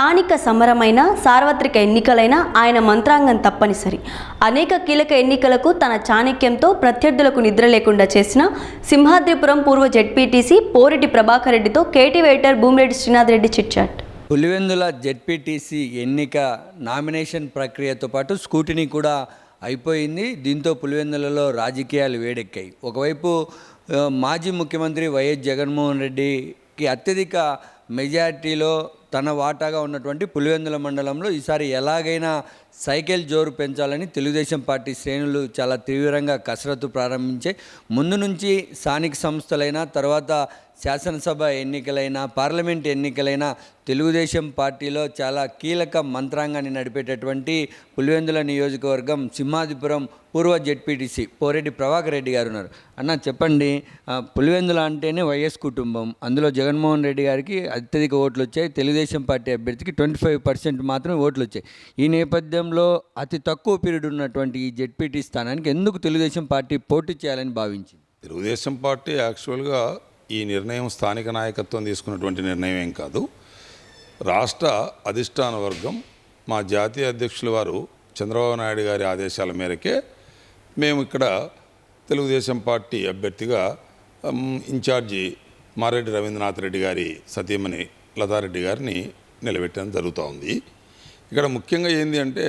స్థానిక సమరమైన సార్వత్రిక ఎన్నికలైన ఆయన మంత్రాంగం తప్పనిసరి. అనేక కీలక ఎన్నికలకు తన చాణక్యంతో ప్రత్యర్థులకు నిద్ర లేకుండా చేసిన సింహాద్రిపురం పూర్వ జెడ్పీటీసీ పోరెడ్డి ప్రభాకర్ రెడ్డితో కేటీవేటర్ భూమిరెడ్డి శ్రీనాథ్ రెడ్డి చిట్చాట్. పులివెందుల జెడ్పీటీసీ ఎన్నిక నామినేషన్ ప్రక్రియతో పాటు స్కూటినీ కూడా అయిపోయింది. దీంతో పులివెందులలో రాజకీయాలు వేడెక్కాయి. ఒకవైపు మాజీ ముఖ్యమంత్రి వైఎస్ జగన్మోహన్ రెడ్డికి అత్యధిక మెజార్టీలో తన వాటాగా ఉన్నటువంటి పులివెందుల మండలంలో ఈసారి ఎలాగైనా సైకిల్ జోరు పెంచాలని తెలుగుదేశం పార్టీ శ్రేణులు చాలా తీవ్రంగా కసరత్తు ప్రారంభించాయి. ముందు నుంచి స్థానిక సంస్థలైన తర్వాత శాసనసభ ఎన్నికలైన పార్లమెంట్ ఎన్నికలైన తెలుగుదేశం పార్టీలో చాలా కీలక మంత్రాంగాన్ని నడిపేటటువంటి పులివెందుల నియోజకవర్గం సింహాదిపురం పూర్వ జెడ్పీటీసీ పోరెడ్డి ప్రభాకర్ రెడ్డి గారు ఉన్నారు. అన్న చెప్పండి పులివెందుల అంటేనే వైఎస్ కుటుంబం. అందులో జగన్మోహన్ రెడ్డి గారికి అత్యధిక ఓట్లు వచ్చాయి. తెలుగుదేశం పార్టీ అభ్యర్థికి ట్వంటీ ఫైవ్ పర్సెంట్ మాత్రమే ఓట్లు వచ్చాయి. ఈ నేపథ్యం నేపథ్యంలో అతి తక్కువ పీరియడ్ ఉన్నటువంటి ఈ జెడ్పీటీ స్థానానికి ఎందుకు తెలుగుదేశం పార్టీ పోటీ చేయాలని భావించింది? తెలుగుదేశం పార్టీ యాక్చువల్గా ఈ నిర్ణయం స్థానిక నాయకత్వం తీసుకున్నటువంటి నిర్ణయం ఏం కాదు. రాష్ట్ర అధిష్టాన వర్గం మా జాతీయ అధ్యక్షుల వారు చంద్రబాబు నాయుడు గారి ఆదేశాల మేరకే మేము ఇక్కడ తెలుగుదేశం పార్టీ అభ్యర్థిగా ఇన్ఛార్జి మారెడ్డి రవీంద్రనాథ్ రెడ్డి గారి సతీమణి లతారెడ్డి గారిని నిలబెట్టడం జరుగుతూ ఉంది. ఇక్కడ ముఖ్యంగా ఏంది అంటే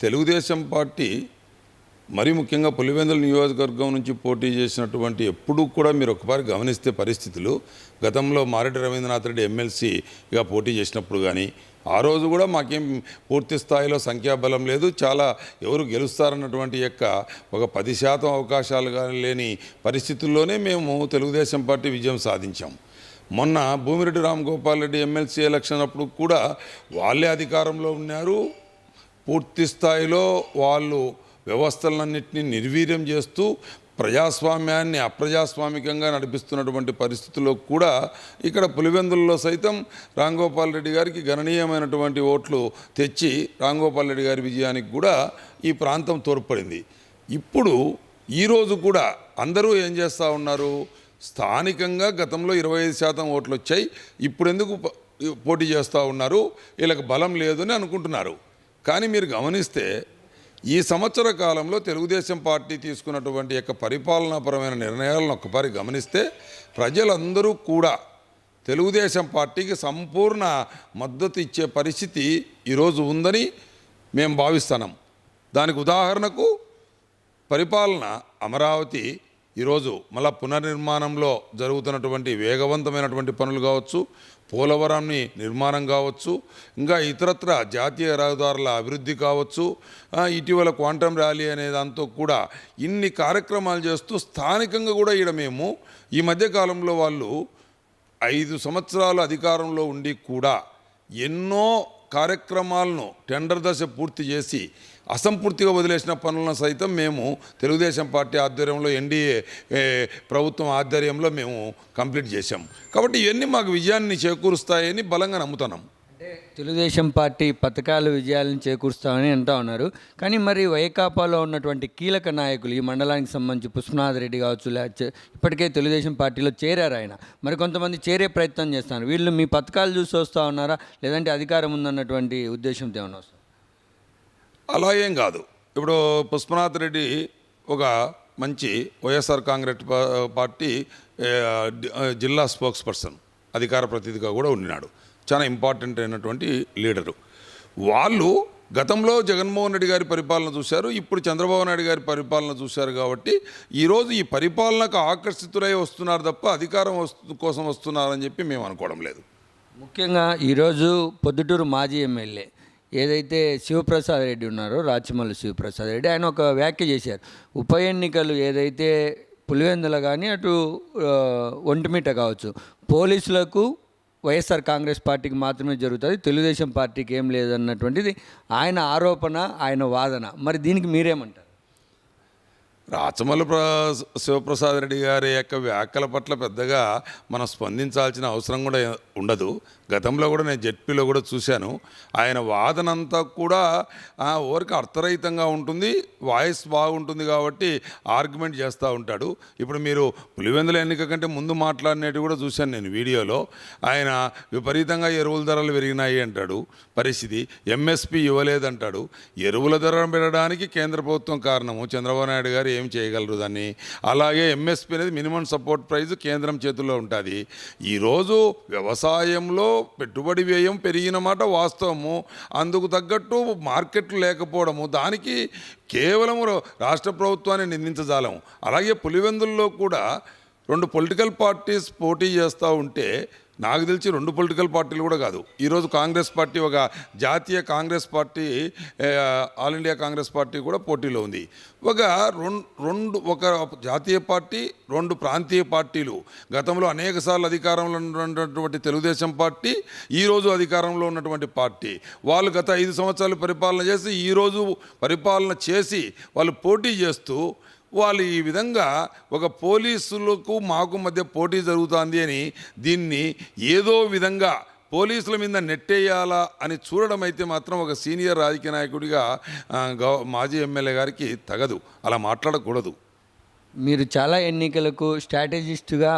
తెలుగుదేశం పార్టీ మరి ముఖ్యంగా పులివెందుల నియోజకవర్గం నుంచి పోటీ చేసినటువంటి ఎప్పుడూ కూడా మీరు ఒకసారి గమనిస్తే పరిస్థితులు. గతంలో మారెడ్డి రవీంద్రనాథ్ రెడ్డి ఎమ్మెల్సీగా పోటీ చేసినప్పుడు కానీ ఆ రోజు కూడా మాకేం పూర్తి స్థాయిలో సంఖ్యాబలం లేదు. చాలా ఎవరు గెలుస్తారన్నటువంటి యొక్క ఒక పది శాతం అవకాశాలు కానీ లేని పరిస్థితుల్లోనే మేము తెలుగుదేశం పార్టీ విజయం సాధించాం. మొన్న భూమిరెడ్డి రామ్ గోపాల్ రెడ్డి ఎమ్మెల్సీ ఎలక్షన్ అప్పుడు కూడా వాళ్ళే అధికారంలో ఉన్నారు. పూర్తి స్థాయిలో వాళ్ళు వ్యవస్థలన్నింటినీ నిర్వీర్యం చేస్తూ ప్రజాస్వామ్యాన్ని అప్రజాస్వామికంగా నడిపిస్తున్నటువంటి పరిస్థితుల్లో కూడా ఇక్కడ పులివెందుల్లో సైతం రాంగోపాల్ రెడ్డి గారికి గణనీయమైనటువంటి ఓట్లు తెచ్చి రాంగోపాల్ రెడ్డి గారి విజయానికి కూడా ఈ ప్రాంతం తోడ్పడింది. ఇప్పుడు ఈరోజు కూడా అందరూ ఏం చేస్తూ ఉన్నారు? స్థానికంగా గతంలో ఇరవై ఐదు శాతం ఓట్లు వచ్చాయి ఇప్పుడు ఎందుకు పోటీ చేస్తూ ఉన్నారు? వీళ్ళకి బలం లేదని అనుకుంటున్నారు. కానీ మీరు గమనిస్తే ఈ సంవత్సర కాలంలో తెలుగుదేశం పార్టీ తీసుకున్నటువంటి యొక్క పరిపాలనాపరమైన నిర్ణయాలను ఒక్కసారి గమనిస్తే ప్రజలందరూ కూడా తెలుగుదేశం పార్టీకి సంపూర్ణ మద్దతు ఇచ్చే పరిస్థితి ఈరోజు ఉందని మేము భావిస్తున్నాం. దానికి ఉదాహరణకు పరిపాలన అమరావతి ఈరోజు మళ్ళా పునర్నిర్మాణంలో జరుగుతున్నటువంటి వేగవంతమైనటువంటి పనులు కావచ్చు పోలవరంని నిర్మాణం కావచ్చు ఇంకా ఇతరత్ర జాతీయ రహదారుల అభివృద్ధి కావచ్చు ఇటీవల క్వాంటమ్ ర్యాలీ అనే దాంతో కూడా ఇన్ని కార్యక్రమాలు చేస్తూ స్థానికంగా కూడా ఈడ మేము ఈ మధ్యకాలంలో వాళ్ళు ఐదు సంవత్సరాలు అధికారంలో ఉండి కూడా ఎన్నో కార్యక్రమాలను టెండర్ దశ పూర్తి చేసి అసంపూర్తిగా వదిలేసిన పనులను సైతం మేము తెలుగుదేశం పార్టీ ఆధ్వర్యంలో ఎన్డీఏ ప్రభుత్వం ఆధ్వర్యంలో మేము కంప్లీట్ చేశాం. కాబట్టి ఇవన్నీ మాకు విజయాన్ని చేకూరుస్తాయని బలంగా నమ్ముతున్నాం. అంటే తెలుగుదేశం పార్టీ పథకాలు విజయాలను చేకూరుస్తామని అంటా ఉన్నారు. కానీ మరి వైకాపాలో ఉన్నటువంటి కీలక నాయకులు ఈ మండలానికి సంబంధించి పుష్పనాథ్ రెడ్డి కావచ్చు లేకపోతే ఇప్పటికే తెలుగుదేశం పార్టీలో చేరారు ఆయన. మరి కొంతమంది చేరే ప్రయత్నం చేస్తున్నారు. వీళ్ళు మీ పథకాలు చూసి వస్తూ ఉన్నారా? లేదంటే అధికారం ఉందన్నటువంటి ఉద్దేశంతో ఏమైనా వస్తారు అలా ఏం కాదు. ఇప్పుడు పుష్పనాథ్ రెడ్డి ఒక మంచి వైఎస్ఆర్ కాంగ్రెస్ పార్టీ జిల్లా స్పోక్స్ పర్సన్ అధికార ప్రతినిధిగా కూడా ఉండినాడు. చాలా ఇంపార్టెంట్ అయినటువంటి లీడరు. వాళ్ళు గతంలో జగన్మోహన్ రెడ్డి గారి పరిపాలన చూశారు ఇప్పుడు చంద్రబాబు నాయుడు గారి పరిపాలన చూశారు కాబట్టి ఈరోజు ఈ పరిపాలనకు ఆకర్షితులై వస్తున్నారు తప్ప అధికారం వస్తు కోసం వస్తున్నారని చెప్పి మేము అనుకోవడం లేదు. ముఖ్యంగా ఈరోజు పొద్దుటూరు మాజీ ఎమ్మెల్యే ఏదైతే శివప్రసాద్ రెడ్డి ఉన్నారో రాచమల్లి శివప్రసాద్ రెడ్డి ఆయన ఒక వ్యాఖ్య చేశారు. ఉప ఎన్నికలు ఏదైతే పులివెందుల కానీ అటు ఒంటిమీట కావచ్చు పోలీసులకు వైఎస్ఆర్ కాంగ్రెస్ పార్టీకి మాత్రమే జరుగుతుంది తెలుగుదేశం పార్టీకి ఏం లేదన్నటువంటిది ఆయన ఆరోపణ ఆయన వాదన. మరి దీనికి మీరేమంటారు? రాచమల్లి శివప్రసాద్ రెడ్డి గారి యొక్క వ్యాఖ్యల పట్ల పెద్దగా మనం స్పందించాల్సిన అవసరం కూడా ఉండదు. గతంలో కూడా నేను జెడ్పీలో కూడా చూశాను. ఆయన వాదనంతా కూడా ఓరికి ఊరికి అర్థరహితంగా ఉంటుంది వాయిస్ బాగుంటుంది కాబట్టి ఆర్గ్యుమెంట్ చేస్తూ ఉంటాడు. ఇప్పుడు మీరు పులివెందుల ఎన్నిక కంటే ముందు మాట్లాడినట్టు కూడా చూశాను నేను వీడియోలో. ఆయన విపరీతంగా ఎరువుల ధరలు పెరిగినాయి అంటాడు. పరిస్థితి ఎంఎస్పి ఇవ్వలేదంటాడు. ఎరువుల ధర పెరగడానికి కేంద్ర ప్రభుత్వం కారణము చంద్రబాబు నాయుడు గారు ఏం చేయగలరు దాన్ని? అలాగే ఎంఎస్పి అనేది మినిమం సపోర్ట్ ప్రైస్ కేంద్రం చేతుల్లో ఉంటుంది. ఈరోజు వ్యవసాయంలో పెట్టుబడి వ్యయం పెరిగిన మాట వాస్తవము. అందుకు తగ్గట్టు మార్కెట్లు లేకపోవడము. దానికి కేవలం రాష్ట్ర ప్రభుత్వాన్ని నిందించజాలము అలాగే పులివెందుల్లో కూడా రెండు పొలిటికల్ పార్టీస్ పోటీ చేస్తూ ఉంటే నాకు తెలిసి రెండు పొలిటికల్ పార్టీలు కూడా కాదు. ఈరోజు కాంగ్రెస్ పార్టీ ఒక జాతీయ Congress party all India Congress party కూడా పోటీలో ఉంది. ఒక రెండు రెండు ఒక జాతీయ పార్టీ రెండు ప్రాంతీయ పార్టీలు. గతంలో అనేక సార్లు అధికారంలో ఉన్నటువంటి తెలుగుదేశం పార్టీ ఈరోజు అధికారంలో ఉన్నటువంటి పార్టీ. వాళ్ళు గత ఐదు సంవత్సరాలు పరిపాలన చేసి ఈరోజు పరిపాలన చేసి వాళ్ళు పోటీ చేస్తూ వాళ్ళు ఈ విధంగా ఒక పోలీసులకు మాకు మధ్య పోటీ జరుగుతుంది అని దీన్ని ఏదో విధంగా పోలీసుల మీద నెట్టేయాలా అని చూడడం అయితే మాత్రం ఒక సీనియర్ రాజకీయ నాయకుడిగా మాజీ ఎమ్మెల్యే గారికి తగదు. అలా మాట్లాడకూడదు. మీరు చాలా ఎన్నికలకు స్ట్రాటజిస్ట్గా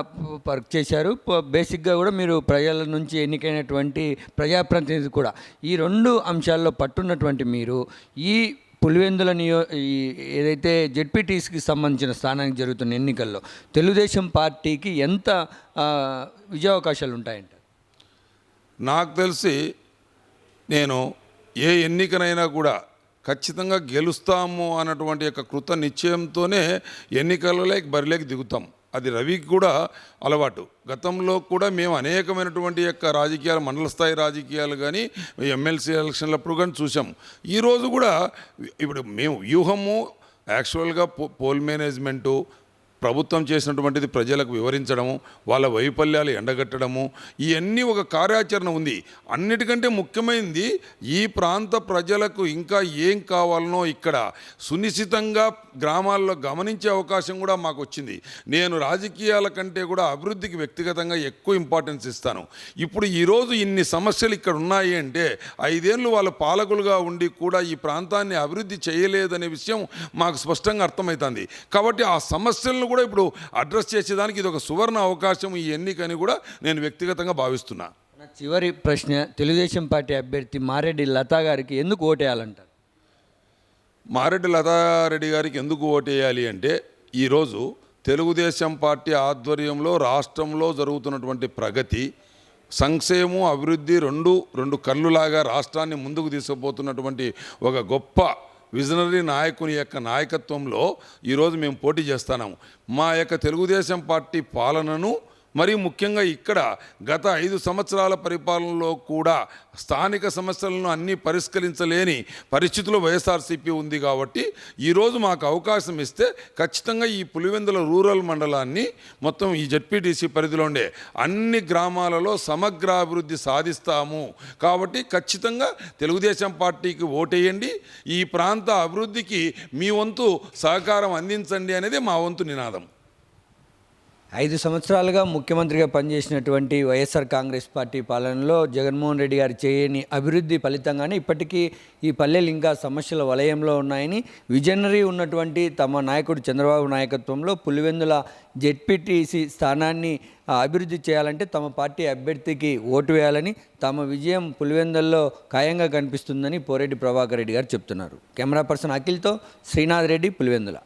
వర్క్ చేశారు. బేసిక్గా కూడా మీరు ప్రజల నుంచి ఎన్నికైనటువంటి ప్రజాప్రతినిధి కూడా. ఈ రెండు అంశాల్లో పట్టున్నటువంటి మీరు ఈ పులివెందుల నియో ఈ ఏదైతే జెడ్పీటీసీకి సంబంధించిన స్థానానికి జరుగుతున్న ఎన్నికల్లో తెలుగుదేశం పార్టీకి ఎంత విజయావకాశాలు ఉంటాయంట? నాకు తెలిసి నేను ఏ ఎన్నికనైనా కూడా ఖచ్చితంగా గెలుస్తాము అన్నటువంటి యొక్క కృత నిశ్చయంతోనే ఎన్నికలలోకి బరిలోకి దిగుతాం. అది రవికి కూడా అలవాటు. గతంలో కూడా మేము అనేకమైనటువంటి యొక్క రాజకీయాలు మండల స్థాయి రాజకీయాలు కానీ ఎమ్మెల్సీ ఎలక్షన్లప్పుడు కానీ చూసాం ఈరోజు కూడా ఇప్పుడు మేము వ్యూహము యాక్చువల్గా పో పోల్ మేనేజ్మెంటు ప్రభుత్వం చేసినటువంటిది ప్రజలకు వివరించడము వాళ్ళ వైఫల్యాలు ఎండగట్టడము ఇవన్నీ ఒక కార్యాచరణ ఉంది. అన్నిటికంటే ముఖ్యమైనది ఈ ప్రాంత ప్రజలకు ఇంకా ఏం కావాలనో ఇక్కడ సునిశ్చితంగా గ్రామాల్లో గమనించే అవకాశం కూడా మాకు వచ్చింది. నేను రాజకీయాల కంటే కూడా అభివృద్ధికి వ్యక్తిగతంగా ఎక్కువ ఇంపార్టెన్స్ ఇస్తాను. ఇప్పుడు ఈరోజు ఇన్ని సమస్యలు ఇక్కడ ఉన్నాయి అంటే ఐదేళ్ళు వాళ్ళ పాలకులుగా ఉండి కూడా ఈ ప్రాంతాన్ని అభివృద్ధి చేయలేదనే విషయం మాకు స్పష్టంగా అర్థమవుతుంది. కాబట్టి ఆ సమస్యలను కూడా ఇప్పుడు అడ్రస్ చేసేదానికి ఇది ఒక సువర్ణ అవకాశం ఈ ఎన్నికని కూడా నేను వ్యక్తిగతంగా భావిస్తున్నా. నా చివరి ప్రశ్న తెలుగుదేశం పార్టీ అభ్యర్థి మారెడ్డి లతా గారికి ఎందుకు ఓటేయాలంటారు? మారెడ్డి లతారెడ్డి గారికి ఎందుకు ఓటేయాలి అంటే ఈరోజు తెలుగుదేశం పార్టీ ఆధ్వర్యంలో రాష్ట్రంలో జరుగుతున్నటువంటి ప్రగతి సంక్షేమం అభివృద్ధి రెండు రెండు కళ్ళులాగా రాష్ట్రాన్ని ముందుకు తీసుకుపోతున్నటువంటి ఒక గొప్ప విజనరీ నాయకుని యొక్క నాయకత్వంలో ఈరోజు మేము పోటీ చేస్తున్నాము. మా యొక్క తెలుగుదేశం పార్టీ పాలనను మరి ముఖ్యంగా ఇక్కడ గత ఐదు సంవత్సరాల పరిపాలనలో కూడా స్థానిక సమస్యలను అన్నీ పరిష్కరించలేని పరిస్థితుల్లో వైఎస్ఆర్సీపీ ఉంది కాబట్టి ఈరోజు మాకు అవకాశం ఇస్తే ఖచ్చితంగా ఈ పులివెందుల రూరల్ మండలాన్ని మొత్తం ఈ జడ్పీటీసీ పరిధిలో ఉండే అన్ని గ్రామాలలో సమగ్రాభివృద్ధి సాధిస్తాము. కాబట్టి ఖచ్చితంగా తెలుగుదేశం పార్టీకి ఓటేయండి. ఈ ప్రాంత అభివృద్ధికి మీ వంతు సహకారం అందించండి అనేది మా వంతు నినాదం. ఐదు సంవత్సరాలుగా ముఖ్యమంత్రిగా పనిచేసినటువంటి వైఎస్ఆర్ కాంగ్రెస్ పార్టీ పాలనలో జగన్మోహన్ రెడ్డి గారు చేయని అభివృద్ధి ఫలితంగానే ఇప్పటికీ ఈ పల్లెలు ఇంకా సమస్యల వలయంలో ఉన్నాయని విజనరీ ఉన్నటువంటి తమ నాయకుడు చంద్రబాబు నాయకత్వంలో పులివెందుల జెడ్పీటీసీ స్థానాన్ని అభివృద్ధి చేయాలంటే తమ పార్టీ అభ్యర్థికి ఓటు వేయాలని తమ విజయం పులివెందుల్లో ఖాయంగా కనిపిస్తుందని పోరెడ్డి ప్రభాకర్ రెడ్డి గారు చెప్తున్నారు. కెమెరా పర్సన్ అఖిల్తో శ్రీనాథ్ రెడ్డి పులివెందుల.